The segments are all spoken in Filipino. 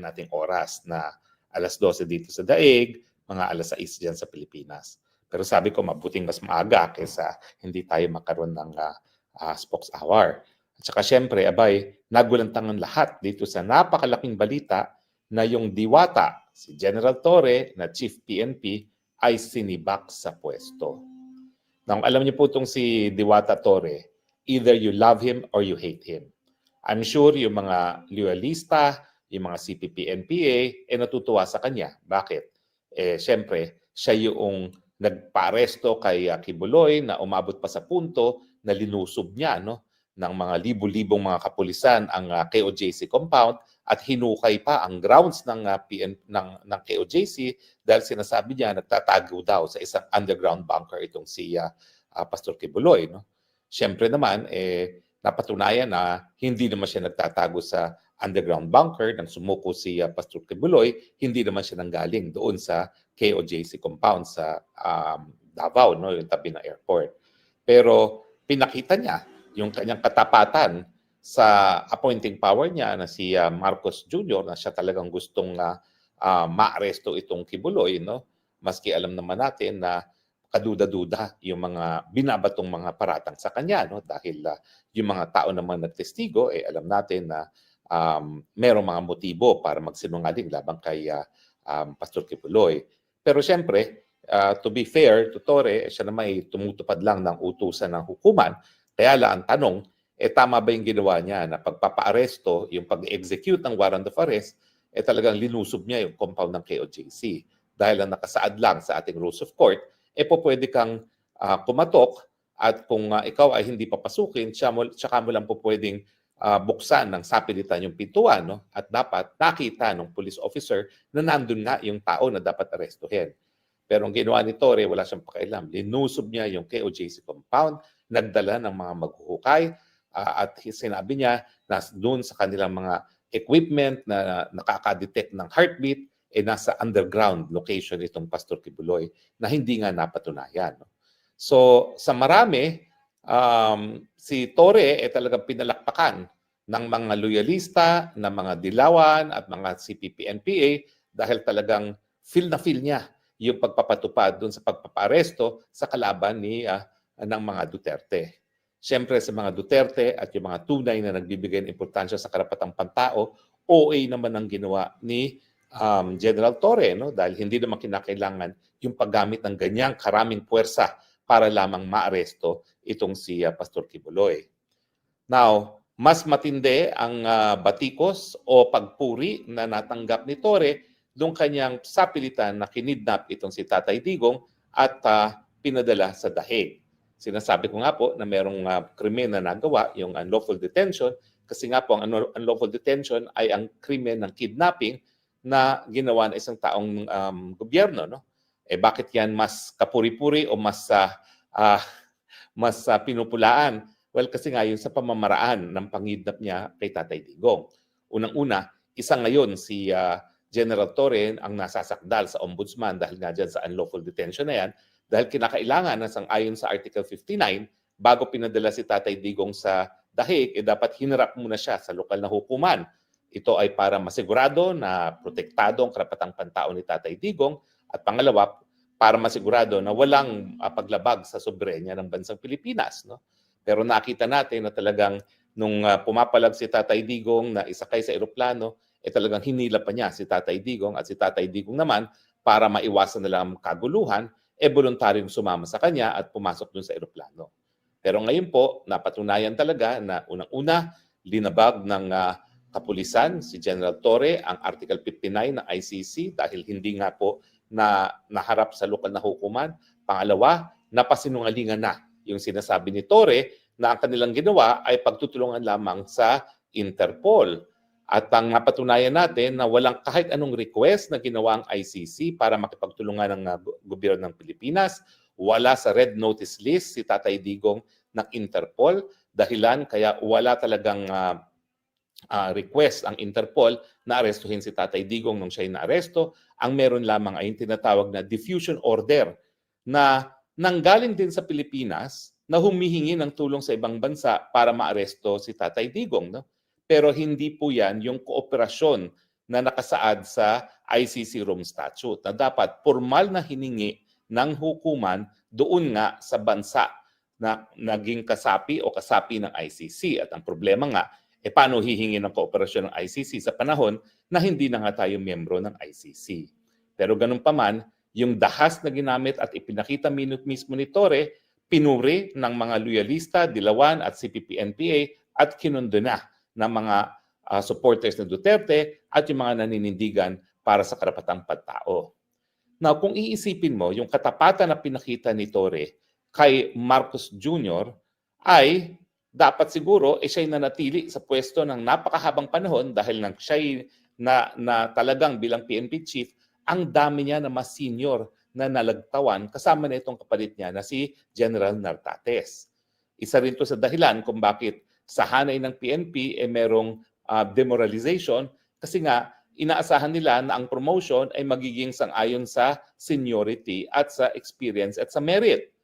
nating oras na alas 12 dito sa Daig, mga alas 6 dyan sa Pilipinas. Pero sabi ko, mabuting mas maaga kaysa hindi tayo magkaroon ng uh, uh, spokes hour. At saka syempre, abay, nagulantangan lahat dito sa napakalaking balita na yung diwata, si General Torre na Chief PNP, ay sinibak sa pwesto. Now, alam niyo po itong si Diwata Torre, either you love him or you hate him. I'm sure yung mga loyalista, yung mga CPP-NPA, eh natutuwa sa kanya. Bakit? Eh, syempre, siya yung nagpa-aresto kay uh, Kibuloy na umabot pa sa punto na linusob niya no, ng mga libu-libong mga kapulisan ang uh, KOJC compound at hinukay pa ang grounds ng uh, PN, ng, ng KOJC dahil sinasabi niya nagtatago daw sa isang underground bunker itong si uh, Pastor Kibuloy. No? Siyempre naman, eh, napatunayan na hindi naman siya nagtatago sa underground bunker nang sumuko si uh, Pastor Kibuloy, hindi naman siya nanggaling doon sa KOJC compound sa um, Davao, no, yung tabi ng airport. Pero pinakita niya yung kanyang katapatan sa appointing power niya na si uh, Marcos Jr. na siya talagang gustong uh, uh, maaresto itong Kibuloy, no? Maski alam naman natin na kaduda-duda yung mga binabatong mga paratang sa kanya no dahil uh, yung mga tao naman nagtestigo eh alam natin na um, merong mga motibo para magsinungaling labang kay uh, um, Pastor Kipuloy. Pero siyempre, uh, to be fair to Torre, siya naman ay tumutupad lang ng utusan ng hukuman. Kaya lang ang tanong, eh tama ba yung ginawa niya na pagpapaaresto, yung pag-execute ng warrant of arrest, eh talagang linusob niya yung compound ng KOJC. Dahil ang nakasaad lang sa ating rules of court, eh po pwede kang uh, kumatok at kung uh, ikaw ay hindi papasukin, siya mo, tsaka mo lang po pwedeng uh, buksan ng sapilitan yung pintuan no? at dapat nakita ng police officer na nandun nga yung tao na dapat arestuhin. Pero ang ginawa ni Torre, wala siyang pakialam. Linusob niya yung KOJC compound, nagdala ng mga maghuhukay uh, at sinabi niya na doon sa kanilang mga equipment na nakaka-detect ng heartbeat, eh nasa underground location itong Pastor Kibuloy na hindi nga napatunayan. No? So sa marami, um, si Torre ay eh, talagang pinalakpakan ng mga loyalista, ng mga dilawan at mga CPP-NPA dahil talagang feel na feel niya yung pagpapatupad doon sa pagpaparesto sa kalaban ni uh, ng mga Duterte. Siyempre sa mga Duterte at yung mga tunay na nagbibigay ng importansya sa karapatang pantao, OA naman ang ginawa ni um, General Torre no? dahil hindi naman kinakailangan yung paggamit ng ganyang karaming puwersa para lamang maaresto itong si uh, Pastor Kibuloy. Now, mas matindi ang uh, batikos o pagpuri na natanggap ni Tore nung kanyang sapilitan na kinidnap itong si Tatay Digong at uh, pinadala sa dahig. Sinasabi ko nga po na merong uh, krimen na nagawa, yung unlawful detention, kasi nga po ang unlawful detention ay ang krimen ng kidnapping na ginawa ng isang taong um, gobyerno. No? Eh bakit yan mas kapuri-puri o mas uh, uh, mas uh, pinupulaan? Well, kasi nga yun sa pamamaraan ng pangidnap niya kay Tatay Digong. Unang-una, isa ngayon si uh, General Torre ang nasasakdal sa ombudsman dahil nga dyan sa unlawful detention na yan dahil kinakailangan na sang ayon sa Article 59 bago pinadala si Tatay Digong sa dahig, eh dapat hinarap muna siya sa lokal na hukuman. Ito ay para masigurado na protektado ang karapatang pantao ni Tatay Digong at pangalawa, para masigurado na walang uh, paglabag sa soberenya ng bansang Pilipinas. No? Pero nakita natin na talagang nung uh, pumapalag si Tatay Digong na isakay sa eroplano, eh talagang hinila pa niya si Tatay Digong at si Tatay Digong naman para maiwasan na lang kaguluhan, eh voluntaryong sumama sa kanya at pumasok dun sa eroplano. Pero ngayon po, napatunayan talaga na unang-una, linabag ng uh, kapulisan si General Torre ang Article 59 ng ICC dahil hindi nga po na naharap sa lokal na hukuman. Pangalawa, napasinungalingan na yung sinasabi ni Torre na ang kanilang ginawa ay pagtutulungan lamang sa Interpol. At ang napatunayan natin na walang kahit anong request na ginawa ang ICC para makipagtulungan ng uh, gobyerno ng Pilipinas. Wala sa red notice list si Tatay Digong ng Interpol. Dahilan kaya wala talagang uh, uh, request ang Interpol na arestuhin si Tatay Digong nung siya naaresto. Ang meron lamang ay tinatawag na diffusion order na nanggaling din sa Pilipinas na humihingi ng tulong sa ibang bansa para maaresto si Tatay Digong. No? Pero hindi po yan yung kooperasyon na nakasaad sa ICC Rome Statute na dapat formal na hiningi ng hukuman doon nga sa bansa na naging kasapi o kasapi ng ICC. At ang problema nga, e paano hihingi ng kooperasyon ng ICC sa panahon na hindi na nga tayo miyembro ng ICC. Pero ganun pa man, yung dahas na ginamit at ipinakita mismo ni Torre, pinuri ng mga loyalista, Dilawan at CPP-NPA at kinundo na ng mga ah, supporters ng Duterte at yung mga naninindigan para sa karapatang pagtao. Now, kung iisipin mo, yung katapatan na pinakita ni Torre kay Marcos Jr. ay dapat siguro eh, siya'y nanatili sa pwesto ng napakahabang panahon dahil nang siya'y na, na talagang bilang PNP chief, ang dami niya na mas senior na nalagtawan kasama na itong kapalit niya na si General Nartates. Isa rin to sa dahilan kung bakit sa hanay ng PNP eh merong ah, demoralization kasi nga inaasahan nila na ang promotion ay magiging sangayon sa seniority at sa experience at sa merit.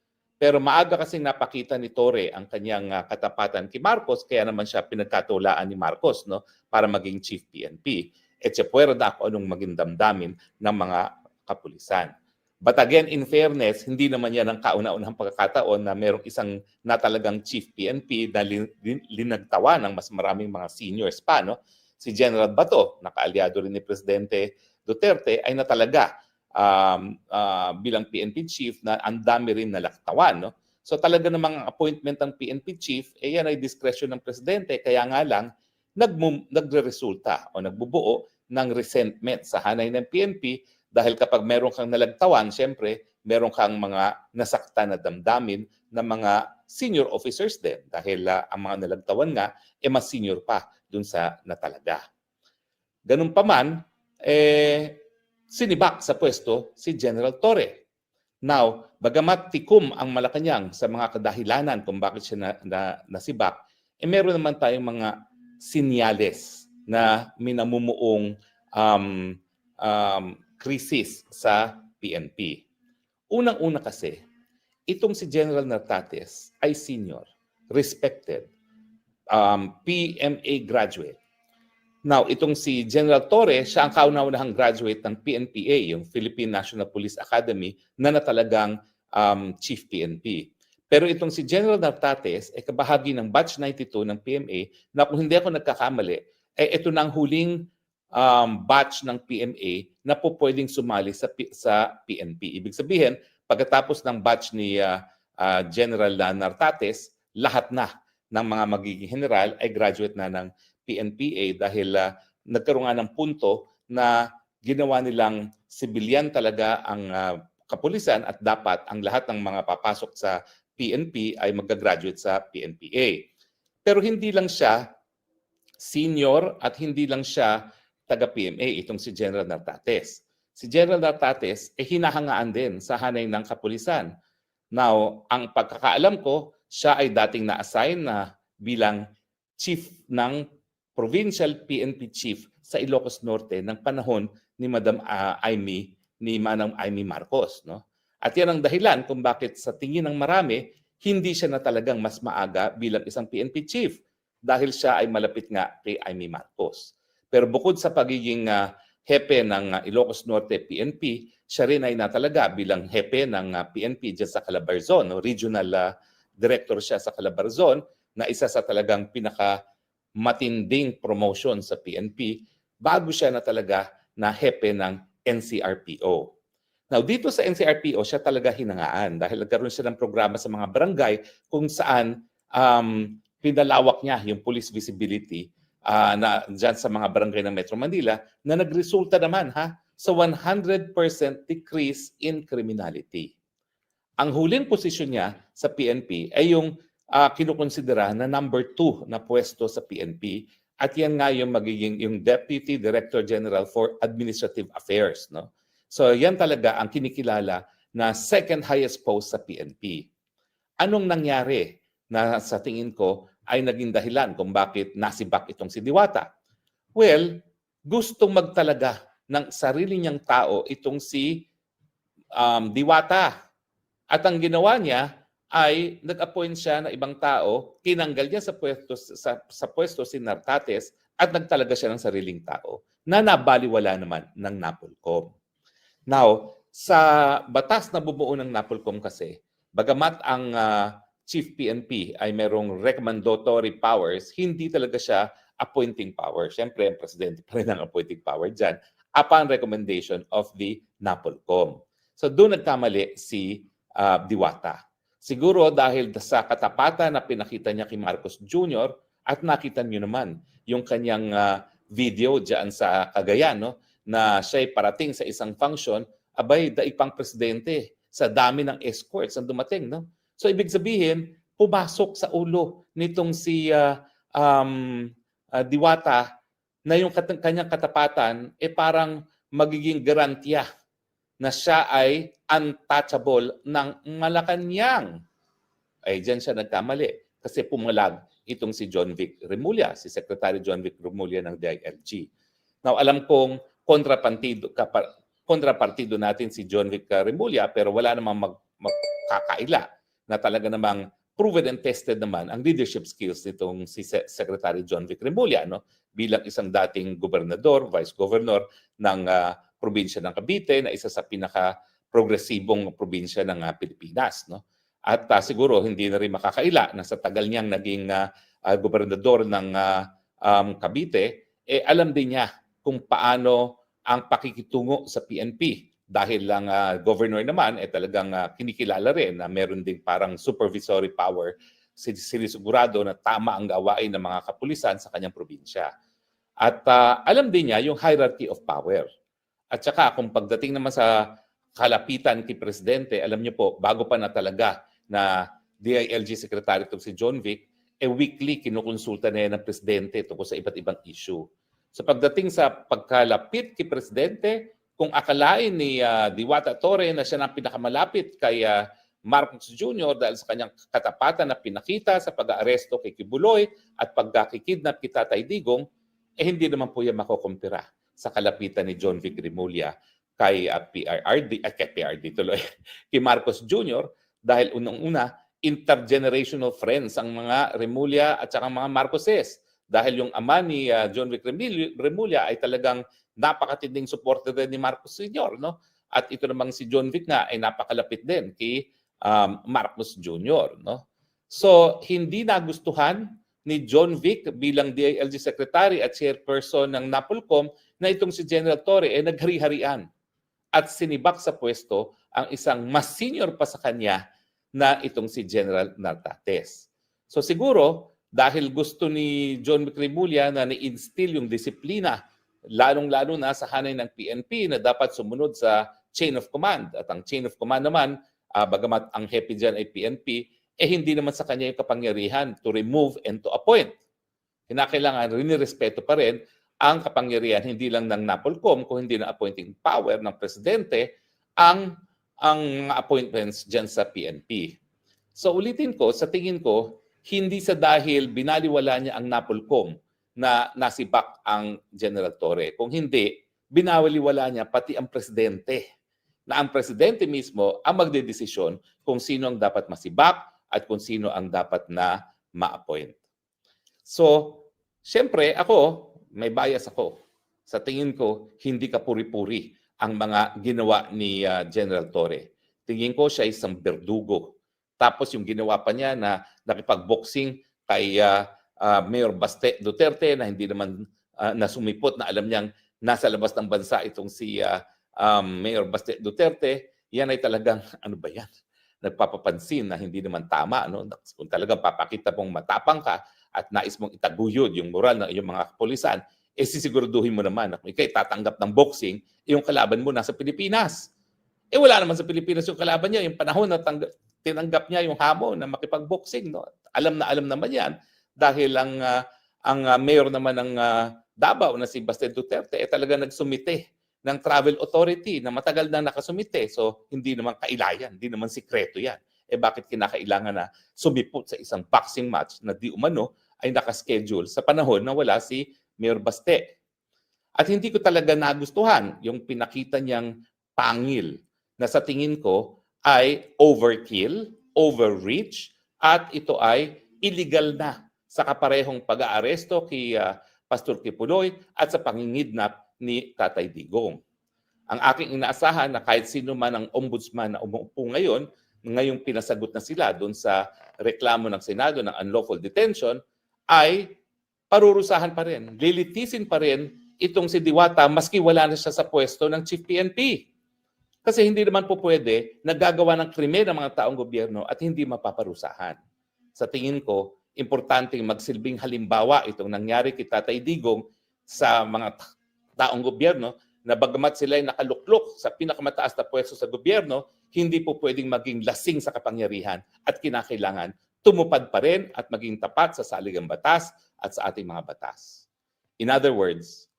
Pero maaga kasing napakita ni Torre ang kanyang ah, katapatan kay Marcos kaya naman siya pinagkatulaan ni Marcos no para maging chief PNP. Et siya puwerda kung anong maging damdamin ng mga kapulisan. But again, in fairness, hindi naman yan ang kauna-unahang pagkakataon na merong isang na talagang chief PNP na lin- lin- linagtawa ng mas maraming mga seniors pa. No? Si General Bato, nakaalyado rin ni Presidente Duterte, ay na talaga um, ah, bilang PNP chief na ang dami rin nalaktawan. No? So talaga namang ang appointment ng PNP chief, eh yan ay discretion ng Presidente. Kaya nga lang, nagmum- nagre-resulta o nagbubuo ng resentment sa hanay ng PNP dahil kapag meron kang nalagtawan, syempre, meron kang mga nasaktan na damdamin ng mga senior officers din dahil ah, ang mga nalagtawan nga, eh mas senior pa dun sa natalaga. Ganun pa man, eh, sinibak sa pwesto si General Torre. Now, bagamat tikom ang Malacanang sa mga kadahilanan kung bakit siya na, na, nasibak, eh meron naman tayong mga sinyales na minamumuong um, um, krisis sa PNP. Unang-una kasi, itong si General Nartates ay senior, respected, um, PMA graduate. Now, itong si General Torre, siya ang kauna-unahang graduate ng PNPA, yung Philippine National Police Academy, na na talagang um, Chief PNP. Pero itong si General Nartates ay kabahagi ng batch 92 ng PMA na kung hindi ako nagkakamali, eh ito na ang huling um, batch ng PMA na po pwedeng sumali sa, sa PNP. Ibig sabihin, pagkatapos ng batch ni ah, ah, General Nartates, lahat na ng mga magiging general ay graduate na ng PNPA dahil ah, nagkaroon nga ng punto na ginawa nilang civilian talaga ang ah, kapulisan at dapat ang lahat ng mga papasok sa PNP ay magka-graduate sa PNPA. Pero hindi lang siya senior at hindi lang siya taga-PMA, itong si General Nartates. Si General Nartates ay hinahangaan din sa hanay ng kapulisan. Now, ang pagkakaalam ko, siya ay dating na-assign na bilang chief ng provincial PNP chief sa Ilocos Norte ng panahon ni Madam ah, Amy ni Manang Amy Marcos, no? At yan ang dahilan kung bakit sa tingin ng marami, hindi siya na talagang mas maaga bilang isang PNP chief dahil siya ay malapit nga kay Amy Marcos. Pero bukod sa pagiging ah, hepe ng ah, Ilocos Norte PNP, siya rin ay natalaga bilang hepe ng ah, PNP dyan sa Calabarzon. No? Regional ah, director siya sa Calabarzon na isa sa talagang pinaka matinding promotion sa PNP bago siya na talaga na hepe ng NCRPO. Now, dito sa NCRPO, siya talaga hinangaan dahil nagkaroon siya ng programa sa mga barangay kung saan um, pinalawak niya yung police visibility ah, na dyan sa mga barangay ng Metro Manila na nagresulta naman ha sa 100% decrease in criminality. Ang huling posisyon niya sa PNP ay yung ah, kinukonsidera na number two na pwesto sa PNP at yan nga yung magiging yung Deputy Director General for Administrative Affairs. No? So yan talaga ang kinikilala na second highest post sa PNP. Anong nangyari na sa tingin ko ay naging dahilan kung bakit nasibak itong si Diwata? Well, gustong magtalaga ng sarili niyang tao itong si um, Diwata. At ang ginawa niya ay nag-appoint siya ng ibang tao, tinanggal niya sa pwesto sa, sa pwesto si Nartates at nagtalaga siya ng sariling tao na nabaliwala naman ng NAPOLCOM. Now, sa batas na bumuo ng NAPOLCOM kasi, bagamat ang ah, Chief PNP ay merong recommendatory powers, hindi talaga siya appointing power. Siyempre, ang presidente pa rin ang appointing power dyan upon recommendation of the NAPOLCOM. So doon nagkamali si ah, Diwata. Siguro dahil sa katapatan na pinakita niya kay Marcos Jr. at nakita niyo naman yung kanyang ah, video diyan sa Cagayan no na siya'y parating sa isang function abay daipang presidente sa dami ng escorts ang dumating no so ibig sabihin pumasok sa ulo nitong si ah, um, ah, Diwata na yung kat- kanyang katapatan eh parang magiging garantiya na siya ay untouchable ng Malacanang. Ay, dyan siya nagkamali. Kasi pumalag itong si John Vic Remulla, si Secretary John Vic Remulla ng DILG. Now, alam kong kontrapartido, kontrapartido natin si John Vic Remulla pero wala namang mag, magkakaila na talaga namang proven and tested naman ang leadership skills nitong si Se- Secretary John Vic Remulla no? bilang isang dating gobernador, vice governor ng ah, probinsya ng Cavite na isa sa pinaka progresibong probinsya ng ah, Pilipinas no at ah, siguro hindi na rin makakaila na sa tagal niyang naging ah, ah, gobernador ng ah, um, Cavite eh alam din niya kung paano ang pakikitungo sa PNP dahil lang ah, governor naman eh talagang ah, kinikilala rin na meron ding parang supervisory power sin- sinisigurado na tama ang gawain ng mga kapulisan sa kanyang probinsya. At ah, alam din niya yung hierarchy of power. At saka kung pagdating naman sa kalapitan kay Presidente, alam niyo po, bago pa na talaga na DILG Secretary itong si John Vic, eh weekly kinukonsulta na yan ng Presidente tungkol sa iba't ibang issue. So pagdating sa pagkalapit kay Presidente, kung akalain ni ah, Diwata Torre na siya ang pinakamalapit kay ah, Marcos Jr. dahil sa kanyang katapatan na pinakita sa pag-aaresto kay Kibuloy at pagkakikidnap kay Tatay Digong, eh hindi naman po yan makukumpira sa kalapitan ni John Vic Remulla kay ah, PRRD, at kay PRD tuloy, kay Marcos Jr. dahil unang-una, intergenerational friends ang mga Remulla at saka mga Marcoses. Dahil yung ama ni ah, John Vic Remulla ay talagang napakatinding supporter din ni Marcos Sr. No? At ito namang si John Vic nga ay napakalapit din kay um, Marcos Jr. No? So, hindi nagustuhan ni John Vic bilang DILG Secretary at chairperson ng NAPOLCOM na itong si General Torre ay naghari-harian at sinibak sa pwesto ang isang mas senior pa sa kanya na itong si General Nartates. So siguro, dahil gusto ni John McRemulla na ni-instill yung disiplina, lalong-lalo na sa hanay ng PNP na dapat sumunod sa chain of command. At ang chain of command naman, ah, bagamat ang happy dyan ay PNP, eh hindi naman sa kanya yung kapangyarihan to remove and to appoint. Kinakailangan rinirespeto pa rin ang kapangyarihan hindi lang ng NAPOLCOM kung hindi ng appointing power ng presidente ang ang appointments dyan sa PNP. So ulitin ko, sa tingin ko, hindi sa dahil binaliwala niya ang NAPOLCOM na nasibak ang General Torre. Kung hindi, binawaliwala niya pati ang presidente. Na ang presidente mismo ang magdedesisyon kung sino ang dapat masibak at kung sino ang dapat na ma-appoint. So, siyempre ako, may bias ako. Sa tingin ko, hindi ka puri-puri ang mga ginawa ni ah, General Torre. Tingin ko siya isang berdugo. Tapos yung ginawa pa niya na nakipag-boxing kay ah, ah, Mayor Baste Duterte na hindi naman ah, nasumipot na alam niyang nasa labas ng bansa itong si ah, um, Mayor Baste Duterte, yan ay talagang ano ba yan? Nagpapapansin na hindi naman tama. No? Kung talagang papakita mong matapang ka at nais mong itaguyod yung moral ng iyong mga kapulisan, eh sisiguraduhin mo naman na kung ikay tatanggap ng boxing, yung kalaban mo nasa Pilipinas. Eh wala naman sa Pilipinas yung kalaban niya, yung panahon na tangga- tinanggap niya yung hamon na makipag-boxing. No? Alam na alam naman yan dahil ang, ah, ang ah, mayor naman ng ah, Davao na si Baste Duterte eh talaga nagsumite ng travel authority na matagal na nakasumite. So hindi naman kailayan, hindi naman sikreto yan. Eh bakit kinakailangan na sumipot sa isang boxing match na di umano ay nakaschedule sa panahon na wala si Mayor Baste. At hindi ko talaga nagustuhan yung pinakita niyang pangil na sa tingin ko ay overkill, overreach, at ito ay illegal na sa kaparehong pag-aaresto kay ah, Pastor Kipuloy at sa pangingidnap ni Tatay Digong. Ang aking inaasahan na kahit sino man ang ombudsman na umuupo ngayon, ngayong pinasagot na sila doon sa reklamo ng Senado ng unlawful detention, ay parurusahan pa rin, lilitisin pa rin itong si Diwata maski wala na siya sa pwesto ng Chief PNP. Kasi hindi naman po pwede nagagawa ng krimen ng mga taong gobyerno at hindi mapaparusahan. Sa tingin ko, importanteng magsilbing halimbawa itong nangyari kay Tatay Digong sa mga ta- taong gobyerno na bagamat sila ay nakaluklok sa pinakamataas na pwesto sa gobyerno, hindi po pwedeng maging lasing sa kapangyarihan at kinakailangan tumupad pa rin at maging tapat sa saligang batas at sa ating mga batas. In other words,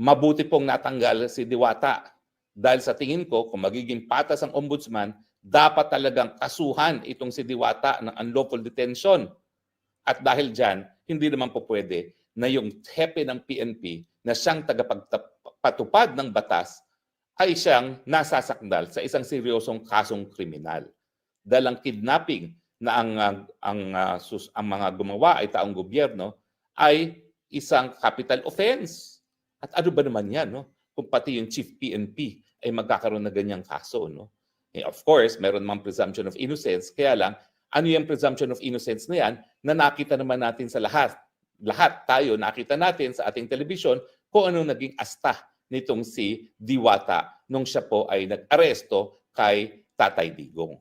mabuti pong natanggal si Diwata dahil sa tingin ko kung magiging patas ang ombudsman, dapat talagang kasuhan itong si Diwata ng unlawful detention. At dahil dyan, hindi naman po pwede na yung hepe ng PNP na siyang tagapagpatupad ng batas ay siyang nasasakdal sa isang seryosong kasong kriminal. Dahil ang kidnapping na ang, ang, ang, ah, sus- ang mga gumawa ay taong gobyerno ay isang capital offense. At ano ba naman yan, no? Kung pati yung chief PNP ay magkakaroon na ganyang kaso, no? Eh, of course, meron mang presumption of innocence, kaya lang, ano yung presumption of innocence na yan na nakita naman natin sa lahat. Lahat tayo nakita natin sa ating telebisyon kung ano naging asta nitong si Diwata nung siya po ay nag-aresto kay Tatay Digong.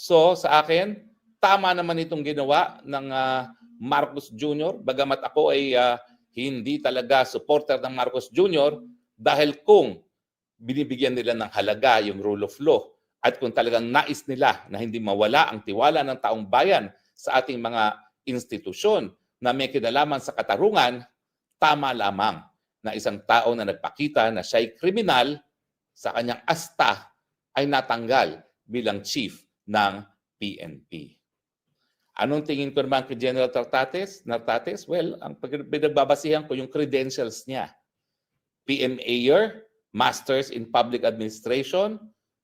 So sa akin, tama naman itong ginawa ng ah, Marcos Jr. Bagamat ako ay ah, hindi talaga supporter ng Marcos Jr. dahil kung binibigyan nila ng halaga yung rule of law at kung talagang nais nila na hindi mawala ang tiwala ng taong bayan sa ating mga institusyon na may kinalaman sa katarungan, tama lamang na isang tao na nagpakita na siya'y kriminal sa kanyang asta ay natanggal bilang chief ng PNP. Anong tingin ko naman kay General Nartates? Nartates? Well, ang pinagbabasihan ko yung credentials niya. PMAer, Masters in Public Administration,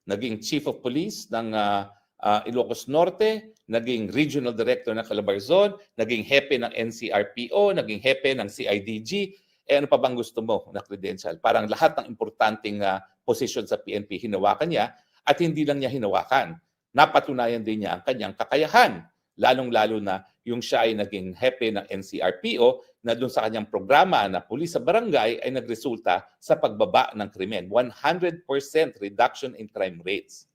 naging Chief of Police ng ah, ah, Ilocos Norte, naging Regional Director ng Calabarzon, naging hepe ng NCRPO, naging hepe ng CIDG. Eh ano pa bang gusto mo na credential? Parang lahat ng importanteng ah, posisyon sa PNP hinawakan niya at hindi lang niya hinawakan. Napatunayan din niya ang kanyang kakayahan lalong-lalo na yung siya ay naging hepe ng NCRPO na doon sa kanyang programa na pulis sa barangay ay nagresulta sa pagbaba ng krimen. 100% reduction in crime rates.